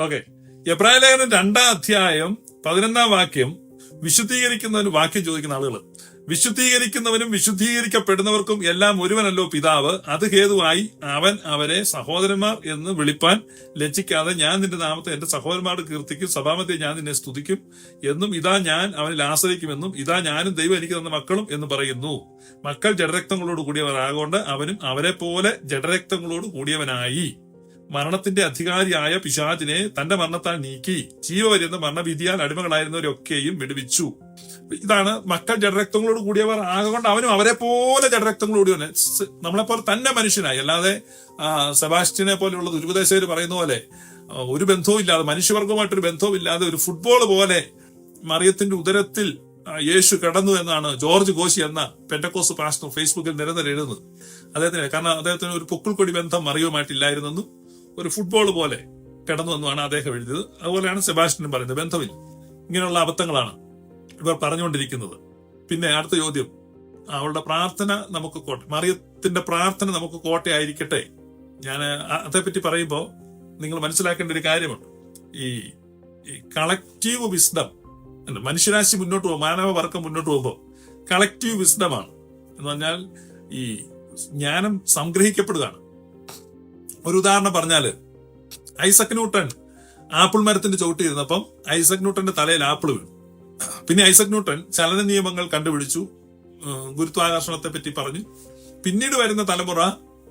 Okay എബ്രാഹിം ലേഖനം രണ്ടാം അധ്യായം പതിനൊന്നാം വാക്യം വിശുദ്ധീകരിക്കുന്നവന് വാക്യം ചോദിക്കുന്ന ആളുകൾ. വിശുദ്ധീകരിക്കുന്നവനും വിശുദ്ധീകരിക്കപ്പെടുന്നവർക്കും എല്ലാം ഒരുവനല്ലോ പിതാവ്. അത് ഹേതുവായി അവൻ അവരെ സഹോദരന്മാർ എന്ന് വിളിപ്പാൻ ലജ്ജിക്കാതെ ഞാൻ നിന്റെ നാമത്തെ എന്റെ സഹോദരന്മാരുടെ കീർത്തിക്കും സഭാമത്തെ ഞാൻ നിന്നെ സ്തുതിക്കും എന്നും ഇതാ ഞാൻ അവനിൽ ആശ്രയിക്കുമെന്നും ഇതാ ഞാനും ദൈവം എനിക്ക് തന്ന മക്കളും എന്ന് പറയുന്നു. മക്കൾ ജഡരക്തങ്ങളോട് കൂടിയവരാകൊണ്ട് അവനും അവരെ പോലെ ജഡരക്തങ്ങളോട് കൂടിയവനായി. മരണത്തിന്റെ അധികാരിയായ പിശാചിനെ തന്റെ മരണത്താൽ നീക്കി ജീവപര്യന്ത മരണവിധിയാൽ അടിമകളായിരുന്നവരൊക്കെയും വിടുവിച്ചു. ഇതാണ് മക്കൾ ജഡരക്തങ്ങളോട് കൂടിയവർ ആകൊണ്ട് അവനും അവരെ പോലെ ജഡരക്തങ്ങളോട് തന്നെ നമ്മളെപ്പോലെ തന്നെ മനുഷ്യനായി. അല്ലാതെ സെബാസ്റ്റ്യനെ പോലെയുള്ള ദുരുപദേശകർ പറയുന്ന പോലെ ഒരു ബന്ധവും ഇല്ലാതെ മനുഷ്യവർഗവുമായിട്ടൊരു ബന്ധവും ഇല്ലാതെ ഒരു ഫുട്ബോൾ പോലെ മറിയത്തിന്റെ ഉദരത്തിൽ യേശു കിടന്നു എന്നാണ് ജോർജ് ഗോശി എന്ന പെറ്റക്കോസ് പാസ്റ്റർ ഫേസ്ബുക്കിൽ നിരന്തരം എഴുതുന്നത്. അദ്ദേഹത്തിന് കാരണം അദ്ദേഹത്തിന് ഒരു പൊക്കിൾക്കൊടി ബന്ധം മറിയുമായിട്ടില്ലായിരുന്നെന്നും ഒരു ഫുട്ബോൾ പോലെ കിടന്നു എന്നാണ് അദ്ദേഹം എഴുതിയത്. അതുപോലെയാണ് സെബാസ്റ്റ്യനും പറയുന്നത്. ബന്ധമില്ല. ഇങ്ങനെയുള്ള അബദ്ധങ്ങളാണ് ഇവർ പറഞ്ഞുകൊണ്ടിരിക്കുന്നത്. പിന്നെ അടുത്ത ചോദ്യം. അവളുടെ പ്രാർത്ഥന നമുക്ക് കോട്ട മറിയത്തിന്റെ പ്രാർത്ഥന നമുക്ക് കോട്ടയായിരിക്കട്ടെ? ഞാൻ അതേപ്പറ്റി പറയുമ്പോൾ നിങ്ങൾ മനസ്സിലാക്കേണ്ട ഒരു കാര്യമുണ്ട്. ഈ കളക്റ്റീവ് വിസ്ഡം മനുഷ്യരാശി മുന്നോട്ട് പോകും മാനവ വർക്കം മുന്നോട്ട് പോകുമ്പോൾ കളക്റ്റീവ് വിസ്ഡമാണ് എന്ന് പറഞ്ഞാൽ ഈ ജ്ഞാനം സംഗ്രഹിക്കപ്പെടുകയാണ്. ഒരു ഉദാഹരണം പറഞ്ഞാൽ ഐസക് ന്യൂട്ടൺ ആപ്പിൾ മരത്തിന്റെ ചവിട്ടിയിരുന്നപ്പം ഐസക് ന്യൂട്ടന്റെ തലയിൽ ആപ്പിൾ വീണു. പിന്നെ ഐസക് ന്യൂട്ടൺ ചലന നിയമങ്ങൾ കണ്ടുപിടിച്ചു ഗുരുത്വാകർഷണത്തെ പറ്റി പറഞ്ഞു. പിന്നീട് വരുന്ന തലമുറ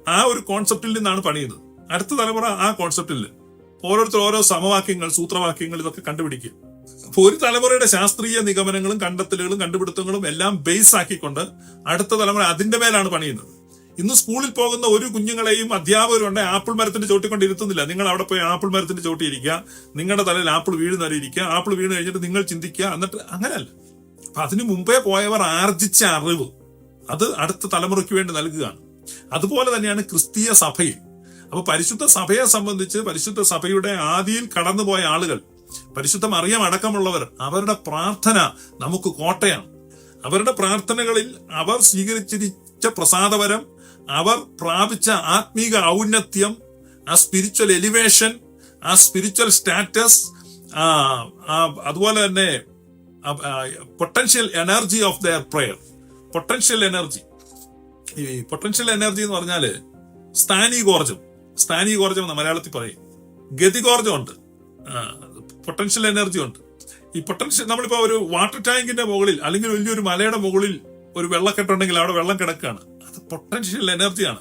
ആ ഒരു കോൺസെപ്റ്റിൽ നിന്നാണ് പണിയുന്നത്. അടുത്ത തലമുറ ആ കോൺസെപ്റ്റിൽ ഓരോരുത്തർ ഓരോ സമവാക്യങ്ങൾ സൂത്രവാക്യങ്ങൾ ഇതൊക്കെ കണ്ടുപിടിക്കുക. അപ്പൊ ഒരു തലമുറയുടെ ശാസ്ത്രീയ നിഗമനങ്ങളും കണ്ടെത്തലുകളും കണ്ടുപിടുത്തങ്ങളും എല്ലാം ബേസ് ആക്കിക്കൊണ്ട് അടുത്ത തലമുറ അതിന്റെ മേലാണ് പണിയുന്നത്. ഇന്ന് സ്കൂളിൽ പോകുന്ന ഒരു കുഞ്ഞുങ്ങളെയും അധ്യാപകരുണ്ട് ആപ്പിൾ മരത്തിന്റെ ചോട്ടിക്കൊണ്ട് ഇരുത്തുന്നില്ല. നിങ്ങൾ അവിടെ പോയി ആപ്പിൾ മരത്തിന്റെ ചോട്ടി ഇരിക്കുക. നിങ്ങളുടെ തലയിൽ ആപ്പിൾ വീഴുന്നവരെ ഇരിക്കുക. ആപ്പിൾ വീണ് കഴിഞ്ഞിട്ട് നിങ്ങൾ ചിന്തിക്കുക. എന്നിട്ട് അങ്ങനെയല്ല. അപ്പൊ അതിനു മുമ്പേ പോയവർ ആർജിച്ച അറിവ് അത് അടുത്ത തലമുറയ്ക്ക് വേണ്ടി നൽകുകയാണ്. അതുപോലെ തന്നെയാണ് ക്രിസ്തീയ സഭയിൽ. അപ്പൊ പരിശുദ്ധ സഭയെ സംബന്ധിച്ച് പരിശുദ്ധ സഭയുടെ ആദിയിൽ കടന്നുപോയ ആളുകൾ പരിശുദ്ധ മറിയം അടക്കമുള്ളവർ അവരുടെ പ്രാർത്ഥന നമുക്ക് കോട്ടയാണ്. അവരുടെ പ്രാർത്ഥനകളിൽ അവർ സ്വീകരിച്ചിരിച്ച പ്രസാദവരം അവർ പ്രാപിച്ച ആത്മീക ഔന്നത്യം ആ സ്പിരിച്വൽ എലിവേഷൻ ആ സ്പിരിച്വൽ സ്റ്റാറ്റസ് അതുപോലെ തന്നെ potential energy of their prayer potential energy ഈ പൊട്ടൻഷ്യൽ എനർജി എന്ന് പറഞ്ഞാൽ സ്ഥാനീകോർജം സ്ഥാനീകോർജം എന്ന് മലയാളത്തിൽ പറയും. ഗതികോർജം ഉണ്ട് പൊട്ടൻഷ്യൽ എനർജി ഉണ്ട്. ഈ പൊട്ടൻഷ്യൽ നമ്മളിപ്പോ ഒരു വാട്ടർ ടാങ്കിന്റെ മുകളിൽ അല്ലെങ്കിൽ വലിയൊരു മലയുടെ മുകളിൽ ഒരു വെള്ളക്കെട്ടുണ്ടെങ്കിൽ അവിടെ വെള്ളം കിടക്കുകയാണ്. പൊട്ടൻഷ്യൽ എനർജിയാണ്.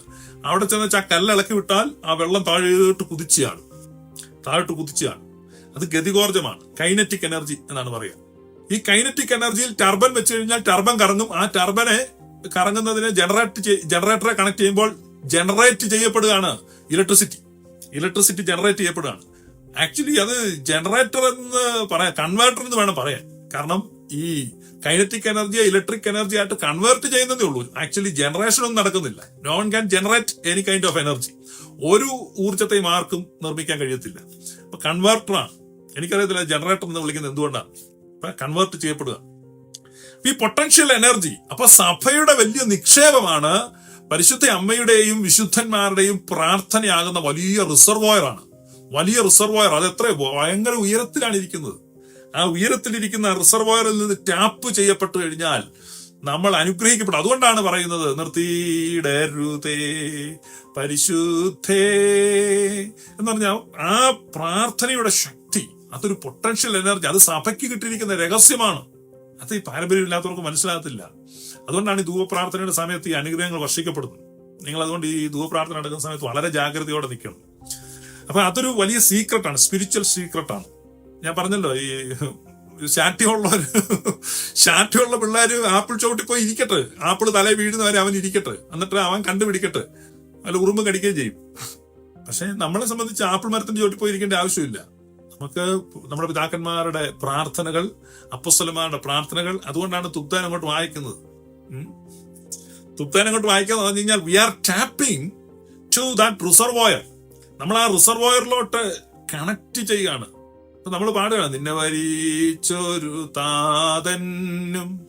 അവിടെ ചെന്ന് വെച്ചാൽ ആ കല്ലിളക്കി വിട്ടാൽ ആ വെള്ളം താഴോട്ട് കുതിച്ചാണ് താഴോട്ട് കുതിച്ചാണ് അത് ഗതികോർജമാണ്. കൈനറ്റിക് എനർജി എന്നാണ് പറയുക. ഈ കൈനറ്റിക് എനർജിയിൽ ടർബൻ വെച്ച് കഴിഞ്ഞാൽ ടർബൻ കറങ്ങും. ആ ടർബനെ കറങ്ങുന്നതിനെ ജനറേറ്റ് ജനറേറ്ററെ കണക്ട് ചെയ്യുമ്പോൾ ജനറേറ്റ് ചെയ്യപ്പെടുകയാണ് ഇലക്ട്രിസിറ്റി. ഇലക്ട്രിസിറ്റി ജനറേറ്റ് ചെയ്യപ്പെടുകയാണ്. ആക്ച്വലി അത് ജനറേറ്റർ എന്ന് പറയാം കൺവേർട്ടർ എന്ന് വേണം പറയാൻ. കാരണം ഈ കൈനറ്റിക് എനർജിയെ ഇലക്ട്രിക് എനർജി ആയിട്ട് കൺവേർട്ട് ചെയ്യുന്നതേ ഉള്ളൂ. ആക്ച്വലി ജനറേഷൻ ഒന്നും നടക്കുന്നില്ല. None can generate any kind of energy ഒരു ഊർജത്തെയും ആർക്കും നിർമ്മിക്കാൻ കഴിയത്തില്ല. അപ്പൊ കൺവേർട്ടറാണ് എനിക്കറിയത്തില്ല ജനറേറ്റർ എന്ന് വിളിക്കുന്നത് എന്തുകൊണ്ടാണ്? അപ്പൊ കൺവേർട്ട് ചെയ്യപ്പെടുക. ഈ പൊട്ടൻഷ്യൽ എനർജി അപ്പൊ സഭയുടെ വലിയ നിക്ഷേപമാണ് പരിശുദ്ധ അമ്മയുടെയും വിശുദ്ധന്മാരുടെയും പ്രാർത്ഥനയാകുന്ന വലിയ റിസർവോയറാണ് വലിയ റിസർവോയർ അത് എത്ര ഭയങ്കര ഉയരത്തിലാണ് ഇരിക്കുന്നത്. ആ ഉയരത്തിലിരിക്കുന്ന റിസർവോയറിൽ നിന്ന് ടാപ്പ് ചെയ്യപ്പെട്ടു കഴിഞ്ഞാൽ നമ്മൾ അനുഗ്രഹിക്കപ്പെടും. അതുകൊണ്ടാണ് പറയുന്നത് നിർത്തിയിടരുതേ പരിശുദ്ധേ എന്ന് പറഞ്ഞാൽ ആ പ്രാർത്ഥനയുടെ ശക്തി അതൊരു പൊട്ടൻഷ്യൽ എനർജി അത് സഭയ്ക്ക് കിട്ടിയിരിക്കുന്ന രഹസ്യമാണ്. അത് ഈ പാരമ്പര്യമില്ലാത്തവർക്ക് മനസ്സിലാകത്തില്ല. അതുകൊണ്ടാണ് ഈ ധൂപപ്രാർത്ഥനയുടെ സമയത്ത് ഈ അനുഗ്രഹങ്ങൾ വർഷിക്കപ്പെടുന്നത്. നിങ്ങൾ അതുകൊണ്ട് ഈ ധൂപപ്രാർത്ഥന നടക്കുന്ന സമയത്ത് വളരെ ജാഗ്രതയോടെ നിൽക്കണം. അപ്പൊ അതൊരു വലിയ സീക്രട്ടാണ് സ്പിരിച്വൽ സീക്രട്ടാണ് ഞാൻ പറഞ്ഞല്ലോ ഈ ശാഠ്യമുള്ള ശാഠ്യമുള്ള പിള്ളേർ ആപ്പിൾ ചവിട്ടി പോയി ഇരിക്കട്ടെ. ആപ്പിൾ തല വീഴുന്നവരെ അവൻ ഇരിക്കട്ടെ. എന്നിട്ട് അവൻ കണ്ടുപിടിക്കട്ടെ. അല്ല ഉറുമ്പ് കടിക്കുകയും ചെയ്യും. പക്ഷെ നമ്മളെ സംബന്ധിച്ച് ആപ്പിൾ മരത്തിന്റെ ചോട്ടി പോയി ഇരിക്കേണ്ട ആവശ്യമില്ല. നമുക്ക് നമ്മുടെ പിതാക്കന്മാരുടെ പ്രാർത്ഥനകൾ അപ്പസ്വലന്മാരുടെ പ്രാർത്ഥനകൾ അതുകൊണ്ടാണ് തുപ്താൻ അങ്ങോട്ട് വായിക്കുന്നത്. തുപ്താൻ അങ്ങോട്ട് വായിക്കാന്ന് പറഞ്ഞു കഴിഞ്ഞാൽ we are tapping to that reservoir നമ്മൾ ആ റിസർവോയറിലോട്ട് കണക്ട് ചെയ്യുകയാണ്. അപ്പൊ നമ്മൾ പാടുകയാണ്. നിന്നെ വരിച്ചൊരു താതന്നും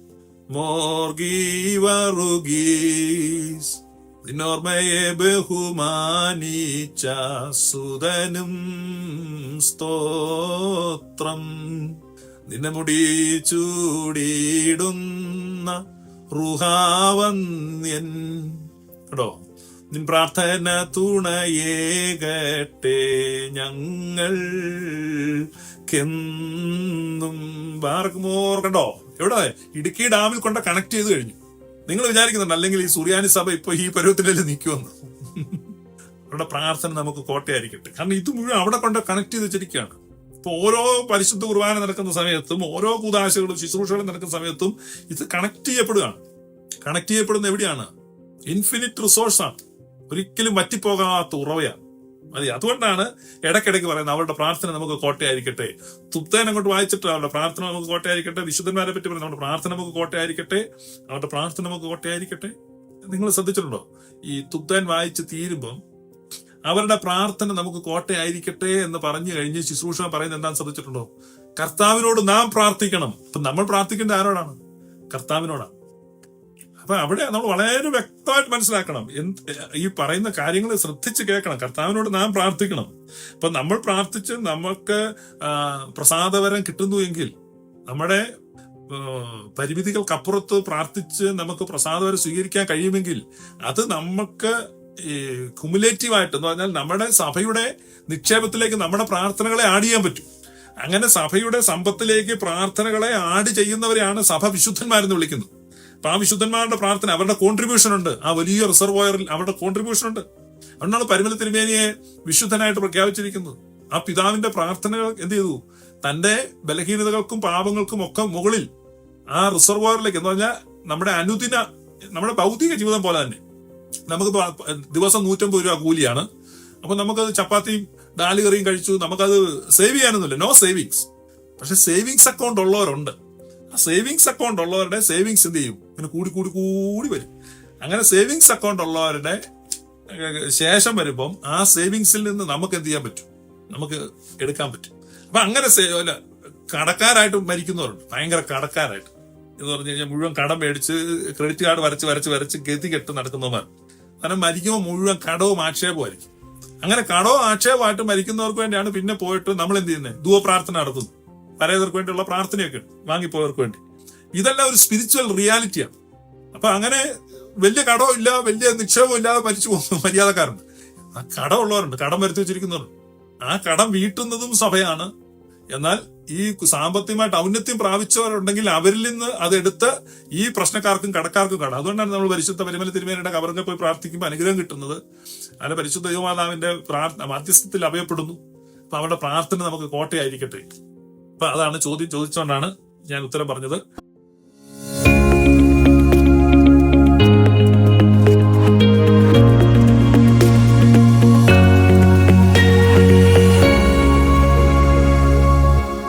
മോർഗീവറുഗീസ് നിന്നോർമ്മയെ ബഹുമാനിച്ച സുതനും സ്തോത്രം. നിന്നെ മുടി ചൂടിയിടുന്ന റുഹാവന്യൻ. കേട്ടോ? നിൻ പ്രാർത്ഥന തുണയേകട്ടെ ഞങ്ങൾ കെന്നും ബാർക്കുമോർ കണ്ടോ? എവിടെ? ഇടുക്കി ഡാമിൽ കൊണ്ട കണക്ട് ചെയ്ത് കഴിഞ്ഞു. നിങ്ങൾ വിചാരിക്കുന്നുണ്ട് അല്ലെങ്കിൽ ഈ സുറിയാനി സഭ ഇപ്പൊ ഈ പരുവത്തിലല്ലേ നിൽക്കുമെന്ന് അവരുടെ പ്രാർത്ഥന നമുക്ക് കോട്ടയായിരിക്കട്ടെ. കാരണം ഇത് മുഴുവൻ അവിടെ കൊണ്ട് കണക്ട് ചെയ്ത് വെച്ചിരിക്കുകയാണ്. ഇപ്പൊ ഓരോ പരിശുദ്ധ കുർബാന നടക്കുന്ന സമയത്തും ഓരോ കൂതാശകളും ശുശ്രൂഷകളും നടക്കുന്ന സമയത്തും ഇത് കണക്ട് ചെയ്യപ്പെടുകയാണ്. കണക്ട് ചെയ്യപ്പെടുന്ന എവിടെയാണ്? ഇൻഫിനിറ്റ് റിസോഴ്സ് ആണ്. ഒരിക്കലും വറ്റിപ്പോകാത്ത ഉറവയാണ്. മതി അതുകൊണ്ടാണ് ഇടയ്ക്കിടയ്ക്ക് പറയുന്നത് അവരുടെ പ്രാർത്ഥന നമുക്ക് കോട്ടയായിരിക്കട്ടെ. തുപ്തേൻ അങ്ങോട്ട് വായിച്ചിട്ട് അവരുടെ പ്രാർത്ഥന നമുക്ക് കോട്ടയായിരിക്കട്ടെ. വിശുദ്ധന്മാരെ പറ്റി പറയുന്നത് അവരുടെ പ്രാർത്ഥന നമുക്ക് കോട്ടയായിരിക്കട്ടെ. അവരുടെ പ്രാർത്ഥന നമുക്ക് കോട്ടയായിരിക്കട്ടെ. നിങ്ങൾ ശ്രദ്ധിച്ചിട്ടുണ്ടോ? ഈ തുപ്തേൻ വായിച്ച് തീരുമ്പം അവരുടെ പ്രാർത്ഥന നമുക്ക് കോട്ടയായിരിക്കട്ടെ എന്ന് പറഞ്ഞു കഴിഞ്ഞ് ശുശ്രൂഷ പറയുന്നത് എന്താണെന്ന് ശ്രദ്ധിച്ചിട്ടുണ്ടോ? കർത്താവിനോട് നാം പ്രാർത്ഥിക്കണം. അപ്പൊ നമ്മൾ പ്രാർത്ഥിക്കേണ്ട ആരോടാണ്? കർത്താവിനോടാണ്. അപ്പൊ അവിടെ നമ്മൾ വളരെ വ്യക്തമായിട്ട് മനസ്സിലാക്കണം. ഈ പറയുന്ന കാര്യങ്ങൾ ശ്രദ്ധിച്ച് കേൾക്കണം. കർത്താവിനോട് നാം പ്രാർത്ഥിക്കണം. അപ്പൊ നമ്മൾ പ്രാർത്ഥിച്ച് നമുക്ക് പ്രസാദവരം കിട്ടുന്നു എങ്കിൽ നമ്മുടെ പരിമിതികൾക്കപ്പുറത്ത് പ്രാർത്ഥിച്ച് നമുക്ക് പ്രസാദവരം സ്വീകരിക്കാൻ കഴിയുമെങ്കിൽ അത് നമുക്ക് കുമുലേറ്റീവ് ആയിട്ട് എന്ന് പറഞ്ഞാൽ നമ്മുടെ സഭയുടെ നിക്ഷേപത്തിലേക്ക് നമ്മുടെ പ്രാർത്ഥനകളെ ആഡ് ചെയ്യാൻ പറ്റും. അങ്ങനെ സഭയുടെ സമ്പത്തിലേക്ക് പ്രാർത്ഥനകളെ ആഡ് ചെയ്യുന്നവരെയാണ് സഭ വിശുദ്ധന്മാരെന്ന് വിളിക്കുന്നത്. അപ്പൊ പ്രാർത്ഥന അവരുടെ കോൺട്രിബ്യൂഷൻ ഉണ്ട്. ആ വലിയ റിസർവോയറിൽ അവരുടെ കോൺട്രിബ്യൂഷൻ ഉണ്ട്. അതുകൊണ്ടാണ് പരിമല തിരുമേനിയെ വിശുദ്ധനായിട്ട് പ്രഖ്യാപിച്ചിരിക്കുന്നത്. ആ പിതാവിന്റെ പ്രാർത്ഥനകൾ എന്ത് ചെയ്തു? തന്റെ ബലഹീനതകൾക്കും പാപങ്ങൾക്കും ഒക്കെ മുകളിൽ ആ റിസർവോയറിലേക്ക് എന്ന് പറഞ്ഞാൽ നമ്മുടെ അനുദിന നമ്മുടെ ഭൗതിക ജീവിതം പോലെ തന്നെ. നമുക്ക് ദിവസം നൂറ്റമ്പത് രൂപ കൂലിയാണ്. അപ്പൊ നമുക്കത് ചപ്പാത്തിയും ഡാലി കറിയും കഴിച്ചു നമുക്കത് സേവ് ചെയ്യാനൊന്നുമില്ല. നോ സേവിങ്സ് പക്ഷെ സേവിങ്സ് അക്കൗണ്ട് ഉള്ളവരുണ്ട്. ആ സേവിങ്സ് അക്കൗണ്ട് ഉള്ളവരുടെ സേവിങ്സ് എന്ത് ചെയ്യും? പിന്നെ കൂടി കൂടി കൂടി വരും. അങ്ങനെ സേവിങ്സ് അക്കൗണ്ട് ഉള്ളവരുടെ ശേഷം വരുമ്പം ആ സേവിങ്സിൽ നിന്ന് നമുക്ക് എന്ത് ചെയ്യാൻ പറ്റും? നമുക്ക് എടുക്കാൻ പറ്റും. അപ്പൊ അങ്ങനെ അല്ല, കടക്കാരായിട്ട് മരിക്കുന്നവരുണ്ട്. ഭയങ്കര കടക്കാരായിട്ട്. എന്ന് പറഞ്ഞു കഴിഞ്ഞാൽ മുഴുവൻ കടം മേടിച്ച് ക്രെഡിറ്റ് കാർഡ് വരച്ച് വരച്ച് വരച്ച് ഗതി കെട്ട് നടക്കുന്നവർ കാരണം മരിക്കുമ്പോൾ മുഴുവൻ കടവും ആക്ഷേപമായിരിക്കും. അങ്ങനെ കടവും ആക്ഷേപമായിട്ട് മരിക്കുന്നവർക്ക് വേണ്ടിയാണ് പിന്നെ പോയിട്ട് നമ്മൾ എന്ത് ചെയ്യുന്നത്? ധൂവ പ്രാർത്ഥന നടത്തുന്നു. പരേതർക്ക് വേണ്ടിയുള്ള പ്രാർത്ഥനയൊക്കെ ഉണ്ട്. വാങ്ങിപ്പോയവർക്ക് വേണ്ടി. ഇതെല്ലാം ഒരു സ്പിരിച്വൽ റിയാലിറ്റിയാണ് അപ്പൊ അങ്ങനെ വലിയ കടവും ഇല്ല വലിയ നിക്ഷേപം ഇല്ലാതെ മരിച്ചു പോകുന്ന മര്യാദക്കാരുണ്ട്. ആ കടമുള്ളവരുണ്ട് കടം വരുത്തി വെച്ചിരിക്കുന്നവരുണ്ട്. ആ കടം വീട്ടുന്നതും സഭയാണ്. എന്നാൽ ഈ സാമ്പത്തികമായിട്ട് ഔന്നത്യം പ്രാപിച്ചവരുണ്ടെങ്കിൽ അവരിൽ നിന്ന് അതെടുത്ത് ഈ പ്രശ്നക്കാർക്കും കടക്കാർക്കും കടം. അതുകൊണ്ടാണ് നമ്മൾ പരിശുദ്ധ പരിമല തിരുമേനയുടെ കവറിനെ പോയി പ്രാർത്ഥിക്കുമ്പോൾ അനുഗ്രഹം കിട്ടുന്നത്. അല്ല പരിശുദ്ധ ദൈവമാതാവിന്റെ പ്രാർത്ഥന മധ്യസ്ഥത്തിൽ അഭയപ്പെടുന്നു അപ്പൊ അവരുടെ പ്രാർത്ഥന നമുക്ക് കോട്ടയായിരിക്കട്ടെ. അപ്പൊ അതാണ് ചോദ്യം ചോദിച്ചുകൊണ്ടാണ് ഞാൻ ഉത്തരം പറഞ്ഞത്.